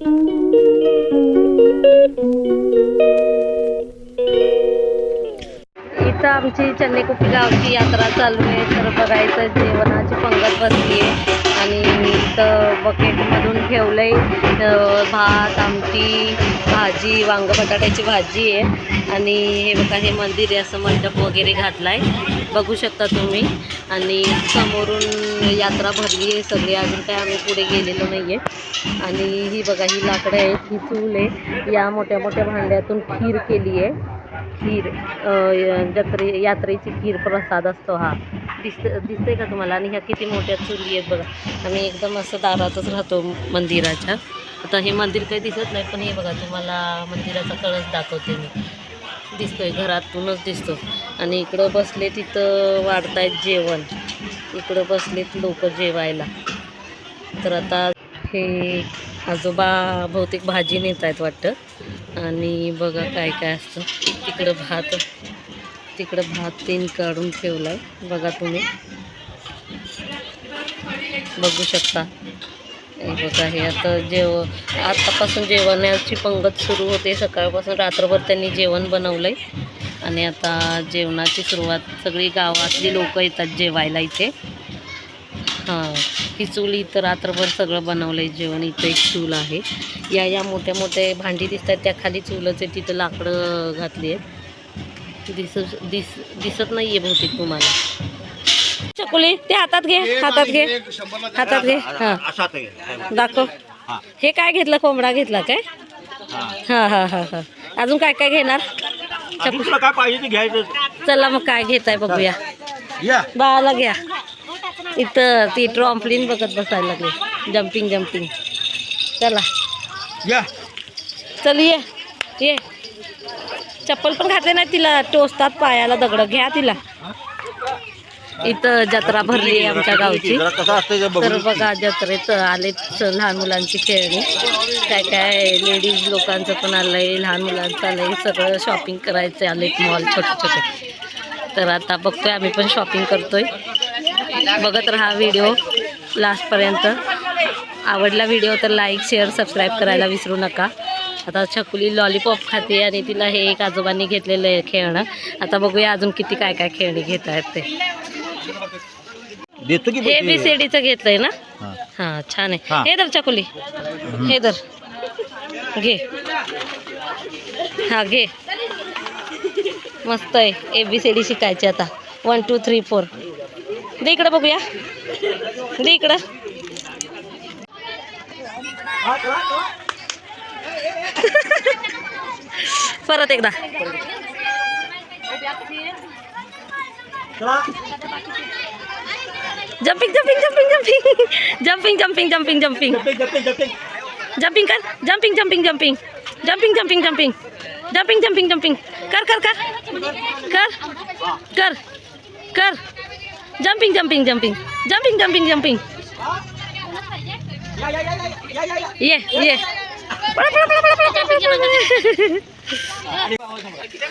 इथं आमची चन्नेकुपी गावची यात्रा चालू आहे. तर बघायचं जेवणाची पंगत बसली आहे. आणि बकेटमधून ठेवलं आहे भात आमटी भाजी वांग बटाट्याची भाजी आहे. आणि हे बघा हे मंदिर आहे असं मंडप वगैरे घातलाय. बघू शकता तुम्ही. आणि समोरून यात्रा भरली आहे सगळी. अजून काय आम्ही पुढे गेलेलो नाही आहे आणि ही बघा ही लाकडं आहेत ही चूल आहे. या मोठ्या मोठ्या भांड्यातून खीर केली आहे खीर जत्रे यात्रेची खीर प्रसाद असतो हा. दिसत दिसतंय का तुम्हाला? आणि ह्या किती मोठ्या चुली आहेत बघा. आम्ही एकदम असं दारातच राहतो मंदिराच्या. आता हे मंदिर काही दिसत नाही पण हे बघा तुम्हाला मंदिराचा कळस दाखवते मी. दिसतोय घरातूनच दिसतो. आणि इकडं बसले तिथं वाढतायत जेवण. इकडं बसलेत लोक जेवायला. तर आता हे आजोबा बहुतेक भाजी नेत आहेत वाटतं. आणि बघा काय काय असतं. तिकडं भात तिकडं भात तीन काढून ठेवलाय. बघा तुम्ही. बघू शकता. बघा हे आता जेव आतापासून जेवणाची पंगत सुरू होते. सकाळपासून रात्रभर त्यांनी जेवण बनवलंय. आणि आता जेवणाची सुरुवात सगळी गावातली लोक येतात जेवायला इथे. हां. ही चूल इथं रात्रभर सगळं बनवलं आहे जेवण इथं एक चूल आहे. या या मोठ्या मोठ्या भांडी दिसत आहेत त्या खाली चूलच आहे तिथं लाकडं घातली आहेत. दिस दिस दिसत नाही आहे बहुतेक तुम्हाला. चकुली ते हातात घे हातात घे. हातात घे हां दाखव. हे. काय घेतलं कोंबडा घेतला काय? हां. हां हां हां अजून काय काय घेणार? काय पाहिजे ते घ्यायचं. चला मग काय घेताय बघूया. या. बाळाला घ्या. इथं ती ट्रॉम्पलिन बघत बसायला लागली. जम्पिंग जम्पिंग चला. या. चल ये. ये. चप्पल पण घातले नाही तिला. टोचतात पायाला दगड. घ्या तिला. इथं जत्रा भरली आहे आमच्या गावची. जरा कसं असतं ते तर बघा जत्रेत आलेत लहान मुलांची खेळणी. काय काय लेडीज लोकांचं पण आलंय लहान मुलांचं आलंय. सगळं शॉपिंग करायचं आलेत मॉल छोटे छोटे. तर आता बघतोय आम्ही पण शॉपिंग करतोय. बघत राहा व्हिडिओ लास्टपर्यंत आवडला व्हिडिओ तर लाईक शेअर सबस्क्राईब करायला विसरू नका. आता छकुली लॉलीपॉप खाते आणि तिला हे एक आजोबांनी घेतलेलं आहे खेळणं. आता बघूया अजून किती काय काय खेळणी घेत आहेत ते. देतो की हे बी सी डीचं घेतलंय ना? हा. छान आहे. हां. धर चकुली हे धर. घे. हा घे. मस्त आहे. ए बी सी डी शिकायची आता. वन टू थ्री फोर दे इकडं बघूया. दे इकडं. परत एकदा. Jumping jumping jumping jumping jumping jumping jumping jumping jumping कर jumping jumping jumping jumping jumping jumping jumping jumping jumping कर कर कर कर कर कर jumping jumping jumping jumping jumping jumping ये ये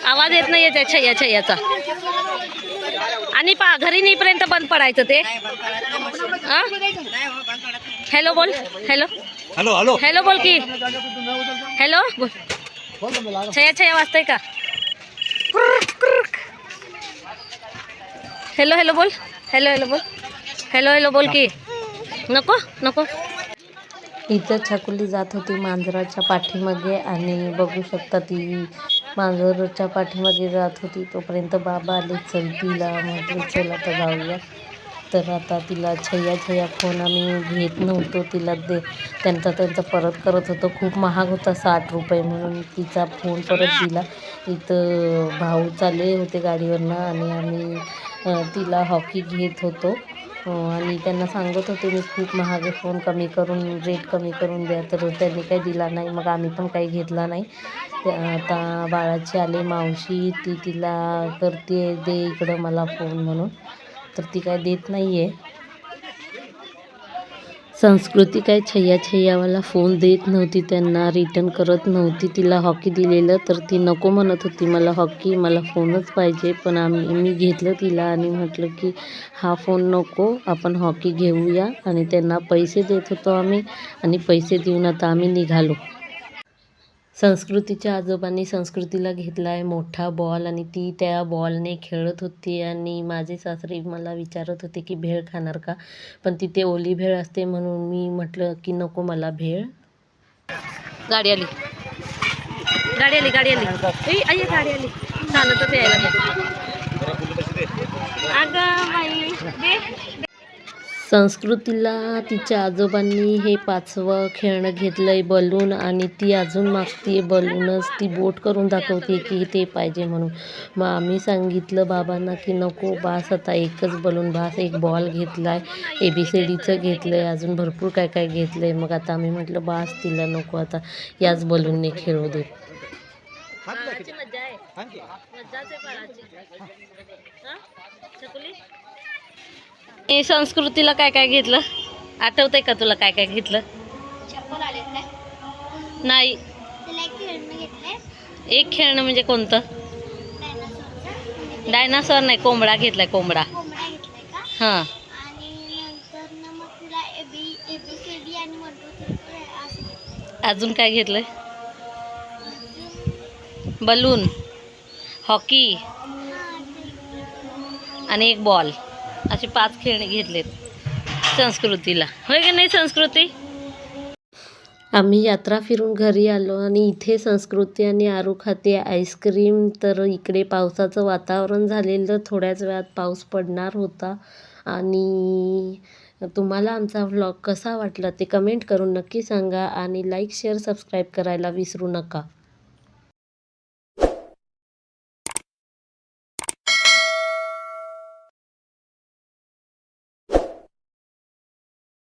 आवाज येत नाही येते छय्या छय्याचा आणि पा घरी नेईपर्यंत बंद पडायचं ते. हा? हॅलो बोल. हॅलो हॅलो हॅलो हॅलो बोल की. हॅलो बोल. छया छया वाजतंय का? हॅलो हॅलो बोल. हॅलो हॅलो बोल. हॅलो हॅलो बोल की. नको नको. इथं छकुली जात होती मांजराच्या पाठीमागे आणि बघू शकता ती मांजरच्या पाठीमागे जात होती. तोपर्यंत बाबा आले चल तिला म्हटलं चला तर जाऊया. तर आता तिला छय्या छय्या फोन आम्ही घेत नव्हतो. तिला दे त्यांचा त्यांचा परत करत होतो. खूप महाग होता साठ रुपये म्हणून तिचा फोन परत दिला. इथं भाऊ चालले होते गाडीवरनं आणि आम्ही तिला हॉकी घेत होतो. आणि त्यांना सांगत होते मी खूप महाग फोन कमी करून रेट कमी करून द्या. तर त्यांनी काही दिला नाही मग आम्ही पण काही घेतला नाही. आता बाळाची आले मावशी ती तिला करते दे इकडं मला फोन म्हणून. तर ती काय देत नाही आहे संस्कृती काय छय्या छय्यावाला फोन देत नव्हती त्यांना रिटर्न करत नव्हती तिला हॉकी दिलेलं तर ती नको म्हणत होती मला हॉकी मला फोनच पाहिजे. पण आम्ही मी घेतलं तिला आणि म्हटलं की हा फोन नको आपण हॉकी घेऊया. आणि त्यांना पैसे देत होतो आम्ही आणि पैसे देऊन आता आम्ही निघालो. संस्कृतीच्या आजोबांनी संस्कृतीला घेतला आहे मोठा बॉल आणि ती त्या बॉलने खेळत होती. आणि माझे सासरे मला विचारत होते की भेळ खाणार का? पण तिथे ओली भेळ असते म्हणून मी म्हटलं की नको मला भेळ. गाडी आली. गाडी आली गाडी आली. आई गाडी आली. चालतच यायला अगं बाई संस्कृतीला तिच्या आजोबांनी हे पाचवं खेळणं घेतलंय बलून आणि ती अजून मागते बलूनच ती बोट करून दाखवते की ते पाहिजे म्हणून. मग आम्ही सांगितलं बाबांना की नको बास आता एकच बलून बास एक बॉल घेतलाय ए बी सी डीचं घेतलंय अजून भरपूर काय काय घेतलंय. मग आता आम्ही म्हटलं बास तिला नको आता याच बलूनने खेळू दे मजा आहे ए संस्कृतीला काय काय घेतलं? आठवतंय का तुला काय काय घेतलं? नाही. एक खेळणं म्हणजे कोणतं? डायनासॉर नाही कोंबडा घेतलाय कोंबडा. हां. अजून काय घेतलंय? बलून. हॉकी. हां, आणि एक बॉल. असे पाच खेळणे घेतलेत संस्कृतीला. होय की नाही संस्कृती? आम्ही यात्रा फिरून घरी आलो आणि इथे संस्कृती आणि आरू खाते आईस्क्रीम तर इकडे पावसाचं वातावरण झालेलं. थोड्याच वेळात पाऊस पडणार होता. आणि तुम्हाला आमचा व्लॉग कसा वाटला ते कमेंट करून नक्की सांगा आणि लाईक शेअर सबस्क्राईब करायला विसरू नका.